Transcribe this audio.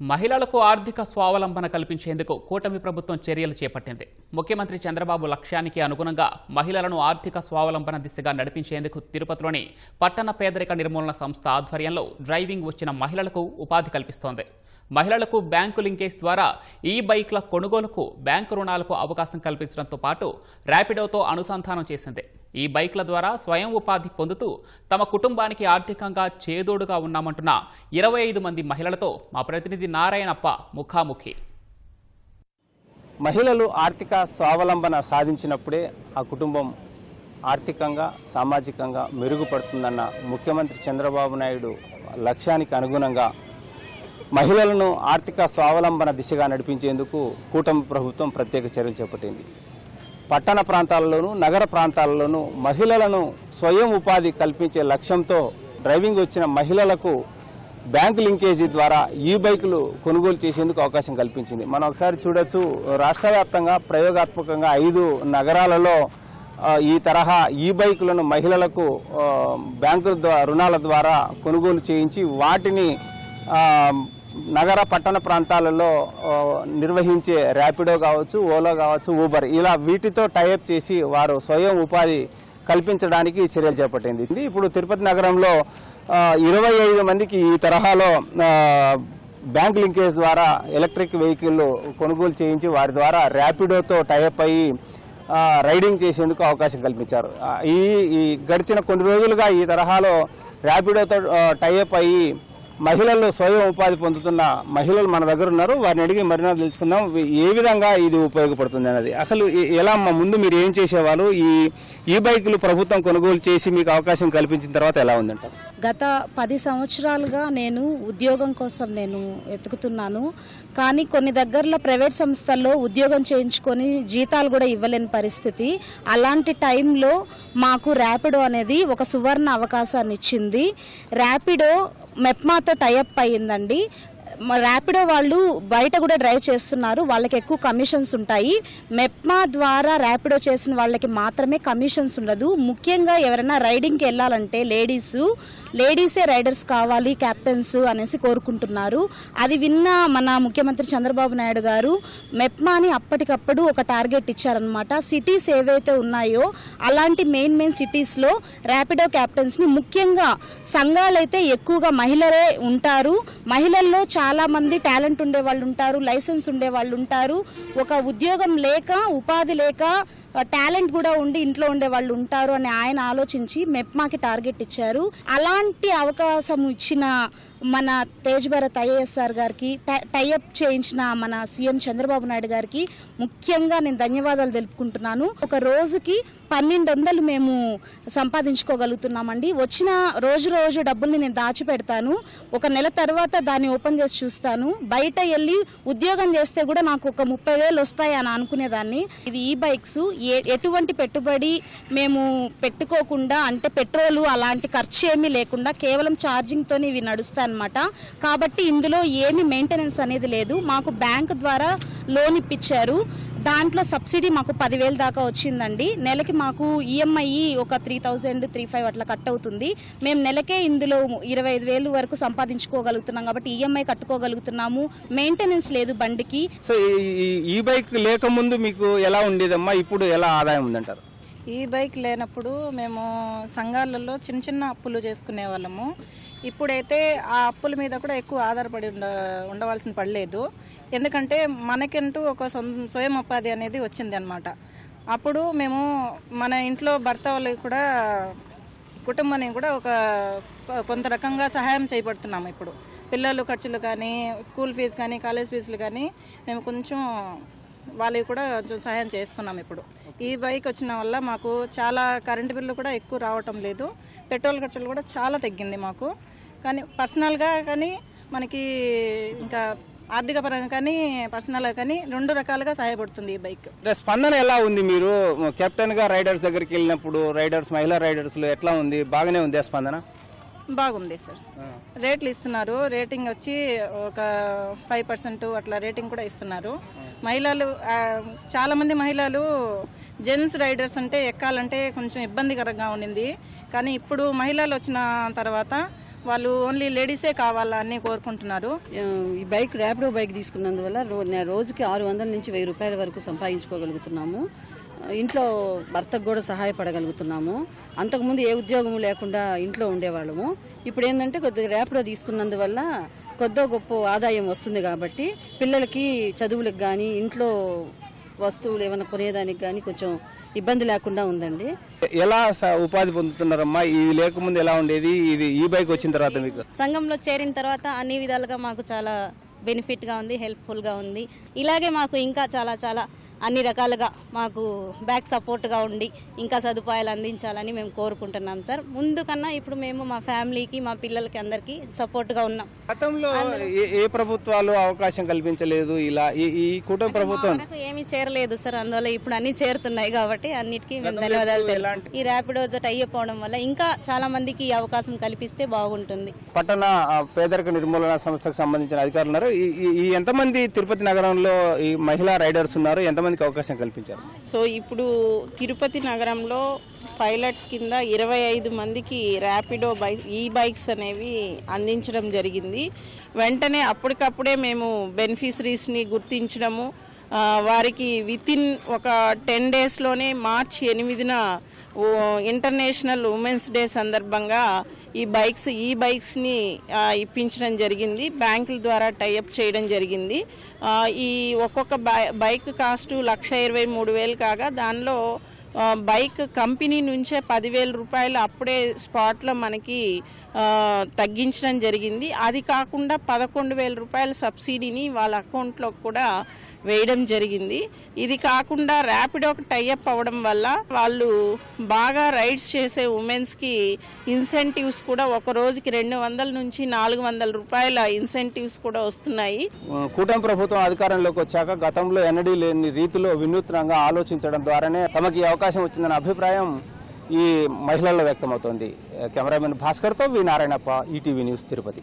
మహిళలకు ఆర్థిక స్వావలంబన కల్పించేందుకు కూటమి ప్రభుత్వం చర్యలు చేపట్టింది. ముఖ్యమంత్రి చంద్రబాబు లక్ష్యానికి అనుగుణంగా మహిళలను ఆర్థిక స్వావలంబన దిశగా నడిపించేందుకు తిరుపతిలోని పట్టణ పేదరిక నిర్మూలన సంస్థ ఆధ్వర్యంలో డ్రైవింగ్ వచ్చిన మహిళలకు ఉపాధి కల్పిస్తోంది. మహిళలకు బ్యాంకు లింకేజ్ ద్వారా ఈ బైక్ల కొనుగోలుకు బ్యాంకు రుణాలకు అవకాశం కల్పించడంతో పాటు ర్యాపిడోతో అనుసంధానం చేసింది. ఈ బైక్ల ద్వారా స్వయం ఉపాధి పొందుతూ తమ కుటుంబానికి ఆర్థికంగా చేదోడుగా ఉన్నామంటున్న ఇరవై ఐదు మంది మహిళలతో మా ప్రతినిధి నారాయణప్ప ముఖాముఖి. మహిళలు ఆర్థిక స్వావలంబన సాధించినప్పుడే ఆ కుటుంబం ఆర్థికంగా సామాజికంగా మెరుగుపడుతుందన్న ముఖ్యమంత్రి చంద్రబాబు నాయుడు లక్ష్యానికి అనుగుణంగా మహిళలను ఆర్థిక స్వావలంబన దిశగా నడిపించేందుకు కూటమి ప్రభుత్వం ప్రత్యేక చర్యలు చేపట్టింది. పట్టణ ప్రాంతాలలోనూ నగర ప్రాంతాలలోనూ మహిళలను స్వయం ఉపాధి కల్పించే లక్ష్యంతో డ్రైవింగ్ వచ్చిన మహిళలకు బ్యాంక్ లింకేజీ ద్వారా ఈ బైకులు కొనుగోలు చేసేందుకు అవకాశం కల్పించింది. మనం ఒకసారి చూడొచ్చు రాష్ట్ర వ్యాప్తంగా ప్రయోగాత్మకంగా ఐదు నగరాలలో ఈ తరహా ఈ బైకులను మహిళలకు బ్యాంకుల ద్వారా రుణాల ద్వారా కొనుగోలు చేయించి వాటిని నగర పట్టణ ప్రాంతాలలో నిర్వహించే ర్యాపిడో కావచ్చు ఓలో కావచ్చు ఊబర్ ఇలా వీటితో టైఅప్ చేసి వారు స్వయం ఉపాధి కల్పించడానికి చర్యలు చేపట్టింది. ఇప్పుడు తిరుపతి నగరంలో ఇరవై ఐదు మందికి ఈ తరహాలో బ్యాంక్ లింకేజ్ ద్వారా ఎలక్ట్రిక్ వెహికల్ కొనుగోలు చేయించి వారి ద్వారా ర్యాపిడోతో టైఅప్ అయ్యి రైడింగ్ చేసేందుకు అవకాశం కల్పించారు. ఈ ఈ గడిచిన కొన్ని రోజులుగా ఈ తరహాలో ర్యాపిడోతో టైఅప్ అయ్యి మహిళలు స్వయం ఉపాధి పొందుతున్న మహిళలు మన దగ్గర ఉన్నారు. వారిని అడిగి మరినా తెలుసుకుందాం. ఏ విధంగా ఇది ఉపయోగపడుతుంది అనేది అసలు ఎలా మా ముందు మీరు ఏం చేసేవాళ్ళు? ఈ ఈ బైకులు ప్రభుత్వం కొనుగోలు చేసి మీకు అవకాశం కల్పించిన తర్వాత ఎలా ఉందంటారు? గత పది సంవత్సరాలుగా నేను ఉద్యోగం కోసం నేను ఎతుకుతున్నాను. కానీ కొన్ని దగ్గరలో ప్రైవేట్ సంస్థల్లో ఉద్యోగం చేయించుకొని జీతాలు కూడా ఇవ్వలేని పరిస్థితి. అలాంటి టైంలో మాకు ర్యాపిడో అనేది ఒక సువర్ణ అవకాశాన్ని ఇచ్చింది. ర్యాపిడో మెప్మాతో టైఅప్ అయ్యిందండి. ర్యాపిడో వాళ్ళు బయట కూడా డ్రైవ్ చేస్తున్నారు. వాళ్ళకి ఎక్కువ కమిషన్స్ ఉంటాయి. మెప్మా ద్వారా ర్యాపిడో చేసిన వాళ్ళకి మాత్రమే కమిషన్స్ ఉండదు. ముఖ్యంగా ఎవరైనా రైడింగ్కి వెళ్ళాలంటే లేడీస్ లేడీసే రైడర్స్ కావాలి క్యాప్టెన్స్ అనేసి కోరుకుంటున్నారు. అది విన్న మన ముఖ్యమంత్రి చంద్రబాబు నాయుడు గారు మెప్మాని అప్పటికప్పుడు ఒక టార్గెట్ ఇచ్చారనమాట సిటీస్ ఏవైతే ఉన్నాయో అలాంటి మెయిన్ మెయిన్ సిటీస్లో ర్యాపిడో క్యాప్టెన్స్ని ముఖ్యంగా సంఘాలైతే ఎక్కువగా మహిళలే ఉంటారు. మహిళల్లో చాలా మంది టాలెంట్ ఉండే వాళ్ళు ఉంటారు లైసెన్స్ ఉండే వాళ్ళు ఉంటారు. ఒక ఉద్యోగం లేక ఉపాధి లేక టాలెంట్ కూడా ఉండి ఇంట్లో ఉండే వాళ్ళు ఉంటారు అని ఆయన ఆలోచించి మెప్మాకి టార్గెట్ ఇచ్చారు. అలాంటి అవకాశం ఇచ్చిన మన తేజ్ భరత్ ఐఏఎస్ఆర్ గారికి టై- టైఅప్ చేయించిన మన సీఎం చంద్రబాబు నాయుడు గారికి ముఖ్యంగా నేను ధన్యవాదాలు తెలుపుకుంటున్నాను. ఒక రోజుకి పన్నెండు వందలు మేము సంపాదించుకోగలుగుతున్నామండి. వచ్చిన రోజు రోజు డబ్బుల్ని నేను దాచిపెడతాను. ఒక నెల తర్వాత దాన్ని ఓపెన్ చేసి చూస్తాను. బయట వెళ్ళి ఉద్యోగం చేస్తే కూడా నాకు ఒక ముప్పై వేలు వస్తాయి అని అనుకునేదాన్ని. ఇది ఈ బైక్స్ ఏ ఎటువంటి పెట్టుబడి మేము పెట్టుకోకుండా అంటే పెట్రోలు అలాంటి ఖర్చు ఏమీ లేకుండా కేవలం ఛార్జింగ్తోనే ఇవి నడుస్తాయి అనమాట కాబట్టి ఇందులో ఏమి మెయింటెనెన్స్ అనేది లేదు. మాకు బ్యాంక్ ద్వారా లోన్ ఇప్పించారు. దాంట్లో సబ్సిడీ మాకు పదివేలు దాకా వచ్చిందండి. నెలకి మాకు ఈఎంఐ ఒక త్రీ థౌజండ్ త్రీ ఫైవ్ అట్లా కట్ అవుతుంది. మేము నెలకే ఇందులో ఇరవై ఐదు వేలు వరకు సంపాదించుకోగలుగుతున్నాం కాబట్టి ఈఎంఐ కట్టుకోగలుగుతున్నాము. మెయింటెనెన్స్ లేదు బండికి. సో ఈ- బైక్ లేక బైక్ లేకముందు మీకు ఎలా ఉండేదమ్మా? ఇప్పుడు ఎలా ఆదాయం ఉందంటారు? ఈ బైక్ లేనప్పుడు మేము సంఘాలలో చిన్న చిన్న అప్పులు చేసుకునే వాళ్ళము ఇప్పుడైతే ఆ అప్పుల మీద కూడా ఎక్కువ ఆధారపడి ఉండ ఉండవలసిన పడలేదు. ఎందుకంటే మనకంటూ ఒక స్వయం ఉపాధి అనేది వచ్చింది అనమాట అప్పుడు మేము మన ఇంట్లో భర్త వాళ్ళకి కూడా కుటుంబానికి కూడా ఒక కొ- కొంత రకంగా సహాయం చేయబడుతున్నాము ఇప్పుడు. పిల్లలు ఖర్చులు కానీ స్కూల్ ఫీజు కానీ కాలేజ్ ఫీజులు కానీ మేము కొంచెం వాళ్ళకి కూడా కొంచెం సహాయం చేస్తున్నాం ఇప్పుడు. ఈ బైక్ వచ్చిన వల్ల మాకు చాలా కరెంటు బిల్లు కూడా ఎక్కువ రావటం లేదు. పెట్రోల్ ఖర్చులు కూడా చాలా తగ్గింది మాకు. కానీ పర్సనల్గా కానీ మనకి ఇంకా ఆర్థిక పరంగా కానీ పర్సనల్గా కానీ రెండు రకాలుగా సహాయపడుతుంది ఈ బైక్. స్పందన ఎలా ఉంది మీరు? కెప్టెన్గా రైడర్స్ దగ్గరికి వెళ్ళినప్పుడు రైడర్స్ మహిళా రైడర్స్లో ఎట్లా ఉంది? బాగానే ఉంది ఆ స్పందన? బాగుంది సార్. రేట్లు ఇస్తున్నారు. రేటింగ్ వచ్చి ఒక ఫైవ్ పర్సెంట్ అట్లా రేటింగ్ కూడా ఇస్తున్నారు. మహిళలు చాలా మంది మహిళలు జెంట్స్ రైడర్స్ అంటే ఎక్కాలంటే కొంచెం ఇబ్బందికరంగా ఉండింది. కానీ ఇప్పుడు మహిళలు వచ్చిన తర్వాత వాళ్ళు ఓన్లీ లేడీసే కావాలా అని కోరుకుంటున్నారు. ఈ బైక్ ర్యాపిడో బైక్ తీసుకున్నందువల్ల రోజుకి ఆరు వందల నుంచి వెయ్యి రూపాయల వరకు సంపాదించుకోగలుగుతున్నాము. ఇంట్లో భర్తకు కూడా సహాయపడగలుగుతున్నాము. అంతకుముందు ఏ ఉద్యోగం లేకుండా ఇంట్లో ఉండేవాళ్ళము. ఇప్పుడు ఏంటంటే కొద్దిగా ర్యాపిడో తీసుకున్నందువల్ల కొద్దో గొప్ప ఆదాయం వస్తుంది కాబట్టి పిల్లలకి చదువులకు కానీ ఇంట్లో వస్తువులు ఏమైనా కొనేదానికి కానీ కొంచెం ఇబ్బంది లేకుండా ఉందండి. ఎలా స- ఉపాధి పొందుతున్నారమ్మా? ఇది లేకముందు ఎలా ఉండేది? ఇది ఈ బైక్ వచ్చిన తర్వాత మీకు? సంఘంలో చేరిన తర్వాత అన్ని విధాలుగా మాకు చాలా బెనిఫిట్గా ఉంది హెల్ప్ఫుల్గా ఉంది. ఇలాగే మాకు ఇంకా చాలా చాలా అన్ని రకాలుగా మాకు బ్యాక్ సపోర్ట్గా ఉండి ఇంకా సదుపాయాలు అందించాలని మేము కోరుకుంటున్నాం సార్. ముందు కన్నా ఇప్పుడు మేము మా ఫ్యామిలీకి మా పిల్లలకి అందరికీ సపోర్ట్గా ఉన్నాం. గతంలో ఏ ప్రభుత్వాలు అవకాశం కల్పించలేదు? ఇలా ఈ కుటుంబ ప్రభుత్వం ఏమీ చేరలేదు సార్. అందువల్ల ఇప్పుడు అన్ని చేరుతున్నాయి కాబట్టి అన్నిటికీ మేము ధన్యవాదాలు ఈ ర్యాపిడోతో టైఅప్ అవడం వల్ల ఇంకా చాలా మందికి ఈ అవకాశం కల్పిస్తే బాగుంటుంది. పట్టణ పేదరిక నిర్మూలన సంస్థకు సంబంధించిన అధికారులు ఉన్నారు. ఈ- ఎంతమంది తిరుపతి నగరంలో ఈ మహిళా రైడర్స్ ఉన్నారు? మందికి అవకాశం కల్పించారు. సో ఇప్పుడు తిరుపతి నగరంలో పైలట్ కింద ఇరవై ఐదు మందికి ర్యాపిడో బైక్ ఈ బైక్స్ అనేవి అందించడం జరిగింది. వెంటనే అప్పటికప్పుడే మేము బెనిఫిషరీస్ని గుర్తించడము వారికి వితిన్ ఒక టెన్ డేస్లోనే మార్చి ఎనిమిదిన ఓ ఇంటర్నేషనల్ ఉమెన్స్ డే సందర్భంగా ఈ బైక్స్ ఈ బైక్స్ని ఇప్పించడం జరిగింది. బ్యాంకుల ద్వారా టైఅప్ చేయడం జరిగింది. ఈ ఒక్కొక్క బై- బైక్ కాస్టు లక్ష ఇరవై మూడు వేలు కాగా దానిలో బైక్ కంపెనీ నుంచే పదివేల రూపాయలు అప్పుడే స్పాట్లో మనకి తగ్గించడం జరిగింది. అది కాకుండా పదకొండు వేల రూపాయల సబ్సిడీని వాళ్ళ అకౌంట్లో కూడా వేయడం జరిగింది. ఇది కాకుండా ర్యాపిడోకి టైఅప్ అవ్వడం వల్ల వాళ్ళు బాగా రైడ్స్ చేసే ఉమెన్స్కి ఇన్సెంటివ్స్ కూడా ఒక రోజుకి రెండు వందల నుంచి నాలుగు వందల రూపాయల ఇన్సెంటివ్స్ కూడా వస్తున్నాయి. కూటమి ప్రభుత్వం అధికారంలోకి వచ్చాక గతంలో ఎన్నడీ లేని రీతిలో వినూత్నంగా ఆలోచించడం ద్వారానే తమకి అవకాశం అవకాశం వచ్చిందన్న అభిప్రాయం ఈ మహిళల్లో వ్యక్తమవుతోంది. Cameraman భాస్కర్తో V Narayanappa ETV news Tirupati.